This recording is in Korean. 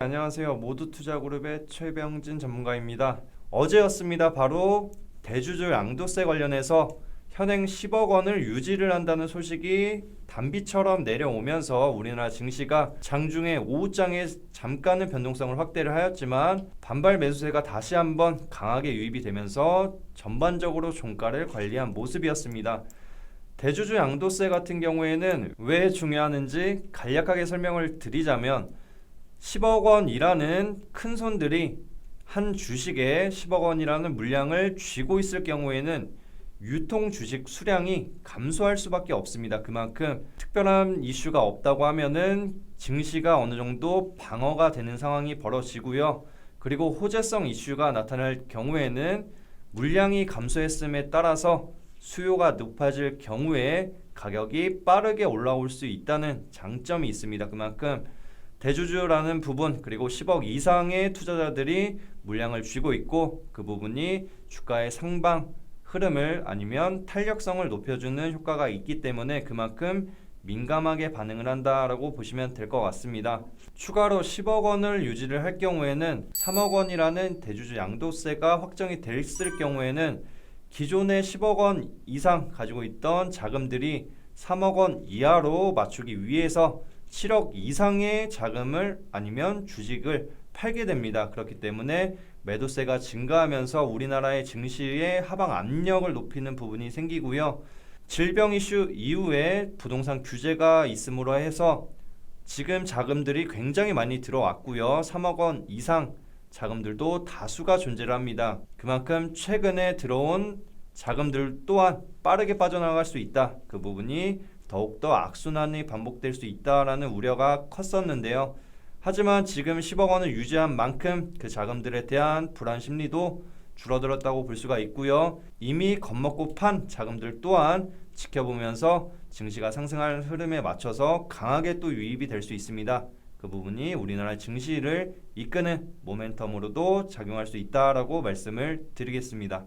안녕하세요. 모두 투자 그룹의 최병진 전문가입니다. 어제였습니다. 바로 대주주 양도세 관련해서 현행 10억 원을 유지를 한다는 소식이 단비처럼 내려오면서 우리나라 증시가 장중에 오후장에 잠깐은 변동성을 확대를 하였지만 반발 매수세가 다시 한번 강하게 유입이 되면서 전반적으로 종가를 관리한 모습이었습니다. 대주주 양도세 같은 경우에는 왜 중요하는지 간략하게 설명을 드리자면 10억 원이라는 큰 손들이 한 주식에 10억 원이라는 물량을 쥐고 있을 경우에는 유통 주식 수량이 감소할 수밖에 없습니다. 그만큼 특별한 이슈가 없다고 하면은 증시가 어느 정도 방어가 되는 상황이 벌어지고요. 그리고 호재성 이슈가 나타날 경우에는 물량이 감소했음에 따라서 수요가 높아질 경우에 가격이 빠르게 올라올 수 있다는 장점이 있습니다. 그만큼 대주주라는 부분 그리고 10억 이상의 투자자들이 물량을 쥐고 있고 그 부분이 주가의 상방 흐름을 아니면 탄력성을 높여주는 효과가 있기 때문에 그만큼 민감하게 반응을 한다라고 보시면 될 것 같습니다. 추가로 10억 원을 유지를 할 경우에는 3억 원이라는 대주주 양도세가 확정이 됐을 경우에는 기존의 10억 원 이상 가지고 있던 자금들이 3억 원 이하로 맞추기 위해서 7억 이상의 자금을 아니면 주식을 팔게 됩니다. 그렇기 때문에 매도세가 증가하면서 우리나라의 증시의 하방 압력을 높이는 부분이 생기고요. 질병 이슈 이후에 부동산 규제가 있음으로 해서 지금 자금들이 굉장히 많이 들어왔고요. 3억 원 이상 자금들도 다수가 존재를 합니다. 그만큼 최근에 들어온 자금들 또한 빠르게 빠져나갈 수 있다. 그 부분이 더욱더 악순환이 반복될 수 있다라는 우려가 컸었는데요. 하지만 지금 10억 원을 유지한 만큼 그 자금들에 대한 불안 심리도 줄어들었다고 볼 수가 있고요. 이미 겁먹고 판 자금들 또한 지켜보면서 증시가 상승할 흐름에 맞춰서 강하게 또 유입이 될 수 있습니다. 그 부분이 우리나라 증시를 이끄는 모멘텀으로도 작용할 수 있다라고 말씀을 드리겠습니다.